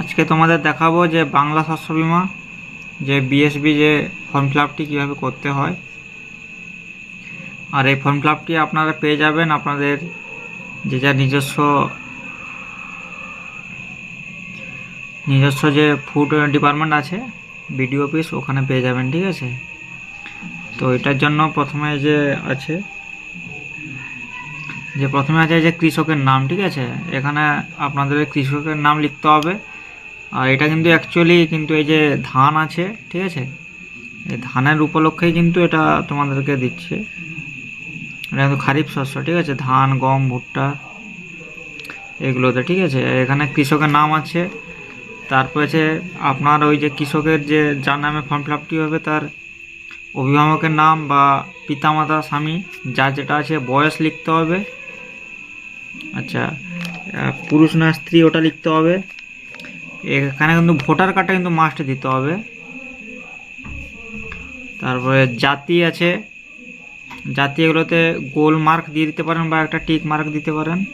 আজকে তোমাদের দেখাবো যে বাংলা শস্য বিমা, যে বিএসবি যে ফর্ম ফিল আপটি কীভাবে করতে হয়। আর এই ফর্ম ফিল আপটি আপনারা পেয়ে যাবেন আপনাদের যে যার নিজস্ব নিজস্ব যে ফুড ডিপার্টমেন্ট আছে বিডিও অফিস ওখানে পেয়ে যাবেন, ঠিক আছে? তো এটার জন্য প্রথমে যে আছে, যে প্রথমে আছে যে কৃষকের নাম, ঠিক আছে? এখানে আপনাদের কৃষকের নাম লিখতে হবে। আর এটা কিন্তু অ্যাকচুয়ালি কিন্তু এই যে ধান আছে, ঠিক আছে? এই ধানের উপলক্ষেই কিন্তু এটা তোমাদেরকে দিচ্ছে। এটা কিন্তু খারিফ শস্য, ঠিক আছে? ধান, গম, ভুট্টা এগুলোতে, ঠিক আছে? এখানে কৃষকের নাম আছে। তারপরে আছে আপনার ওই যে কৃষকের যে, যার নামে ফর্ম ফিল আপটি হবে, তার অভিভাবকের নাম বা পিতামাতা, স্বামী, যার যেটা আছে, বয়স লিখতে হবে। আচ্ছা পুরুষ না স্ত্রী, ওটা লিখতে হবে। এখানে কিন্তু ভোটার কার্ডটা কিন্তু মাস্ট দিতে হবে। তারপরে জাতি আছে। জাতি এগুলোতে গোল মার্ক দিয়ে দিতে পারেন বা একটা টিক মার্ক দিতে পারেন।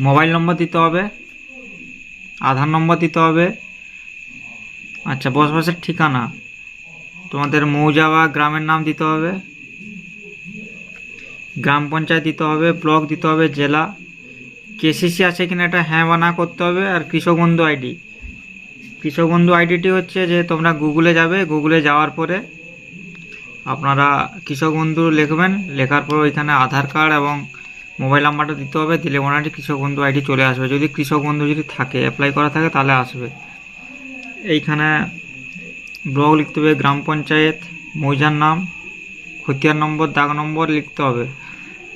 মোবাইল নম্বর দিতে হবে। আধার নম্বর দিতে হবে। আচ্ছা বসবাসের ঠিকানা। তোমাদের মৌজা বা গ্রামের নাম দিতে হবে। গ্রাম পঞ্চায়েত দিতে হবে, ব্লক দিতে হবে, জেলা। কেসিসি আছে কিনা এটা হ্যাঁ বা না করতে হবে, আর কৃষক বন্ধু আইডি কৃষক বন্ধু আইডিটি হচ্ছে যে তোমরা গুগলে যাবে গুগলে যাওয়ার পরে আপনারা কৃষক বন্ধু লিখবেন, লেখার পর ওইখানে আধার কার্ড এবং মোবাইল নাম্বারটা দিতে হবে, দিলে ওনারই কৃষক বন্ধু আইডি চলে আসবে। যদি কৃষক বন্ধু যদি থাকে অ্যাপ্লাই করা থাকে তাহলে আসবে। এইখানে ব্লক লিখতে হবে, গ্রাম পঞ্চায়েত, মৌজার নাম, খতিয়ান নম্বর, দাগ নম্বর লিখতে হবে।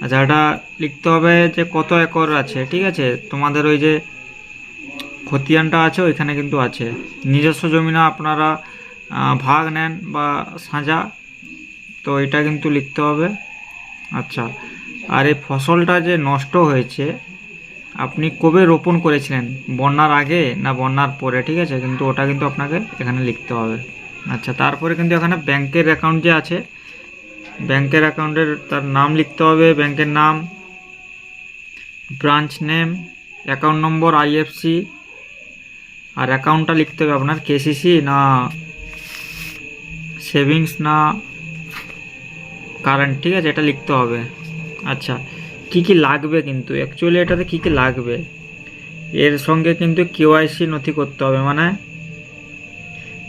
আচ্ছা এটা লিখতে হবে যে কত একর আছে, ঠিক আছে? তোমাদের ওই যে খতিয়ানটা আছে, ওইখানে কিন্তু আছে। নিজস্ব জমি না আপনারা ভাগ নেন বা সাঁজা, তো এটা কিন্তু লিখতে হবে। আচ্ছা আর এই ফসলটা যে নষ্ট হয়েছে, আপনি কবে রোপণ করেছিলেন? বন্যার আগে না বন্যার পরে, ঠিক আছে? কিন্তু ওটা কিন্তু আপনাকে এখানে লিখতে হবে। আচ্ছা তারপরে কিন্তু এখানে ব্যাংকের অ্যাকাউন্ট যে আছে ব্যাংকের অ্যাকাউন্টের তার নাম লিখতে হবে, ব্যাংকের নাম, branch name, account number IFSC আর অ্যাকাউন্টটা লিখতে হবে আপনার কেসিসি না সেভিংস, না কারেন্ট, ঠিক আছে, এটা লিখতে হবে। আচ্ছা কি কি লাগবে কিন্তু? অ্যাকচুয়ালি এটাতে কি কি লাগবে? এর সঙ্গে কিন্তু কেওয়াইসি নথি করতে হবে মানে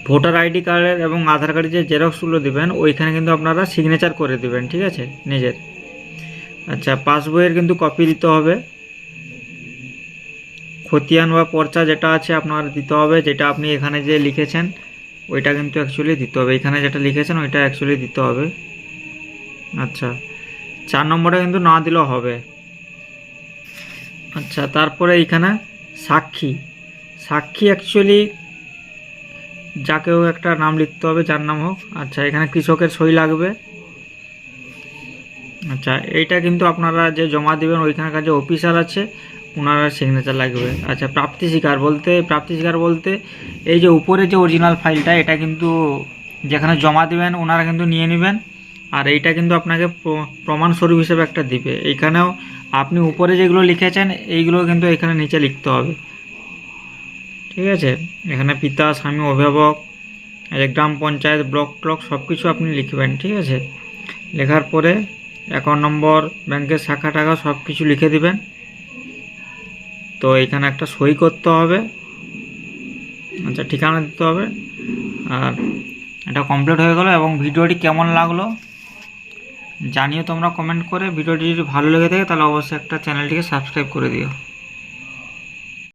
ভোটার আইডি কার্ডের এবং আধার কার্ডের যে জেরক্সগুলো দেবেন, ওইখানে কিন্তু আপনারা সিগনেচার করে দেবেন, ঠিক আছে? নিজের। আচ্ছা পাসবইয়ের কিন্তু কপি দিতে হবে। খতিয়ান বা পর্চা যেটা আছে আপনার দিতে হবে, যেটা আপনি এখানে যে লিখেছেন, ওইটা কিন্তু অ্যাকচুয়ালি দিতে হবে। এখানে যেটা লিখেছেন, ওইটা অ্যাকচুয়ালি দিতে হবে। আচ্ছা চার নম্বরটা কিন্তু না দিলেও হবে। আচ্ছা তারপরে এইখানে সাক্ষী। সাক্ষী অ্যাকচুয়ালি যাকেও একটা নাম লিখতে হবে, যার নাম হোক। আচ্ছা এখানে কৃষকের সই লাগবে। আচ্ছা এইটা কিন্তু আপনারা যে জমা দেবেন, ওইখানকার যে অফিসার আছে ওনারা সিগনেচার লাগবে। আচ্ছা প্রাপ্তি স্বীকার বলতে, প্রাপ্তি স্বীকার বলতে, এই যে উপরে যে অরিজিনাল ফাইলটা এটা কিন্তু যেখানে জমা দেবেন ওনারা কিন্তু নিয়ে নেবেন। আর এইটা কিন্তু আপনাকে প্র- প্রমাণস্বরূপ হিসেবে একটা দিবে। এইখানেও আপনি উপরে যেগুলো লিখেছেন, এইগুলো কিন্তু এখানে নিচে লিখতে হবে। ঠিক আছে? এখানে পিতা, স্বামী, অভিভাবক গ্রাম পঞ্চায়েত, ব্লক ট্লক সব কিছু আপনি লিখবেন, ঠিক আছে? লেখার পরে অ্যাকাউন্ট নম্বর ব্যাংকের শাখা টাকা সব কিছু লিখে দিবেন। তো এখানে একটা সই করতে হবে। আচ্ছা ঠিকানা দিতে হবে। আর এটা কমপ্লিট হয়ে গেল এবং ভিডিওটি কেমন লাগল জানিয়ে তোমরা কমেন্ট করে ভিডিওটি যদি ভালো লেগে থাকে তাহলে অবশ্যই একটা চ্যানেলটিকে সাবস্ক্রাইব করে দিও।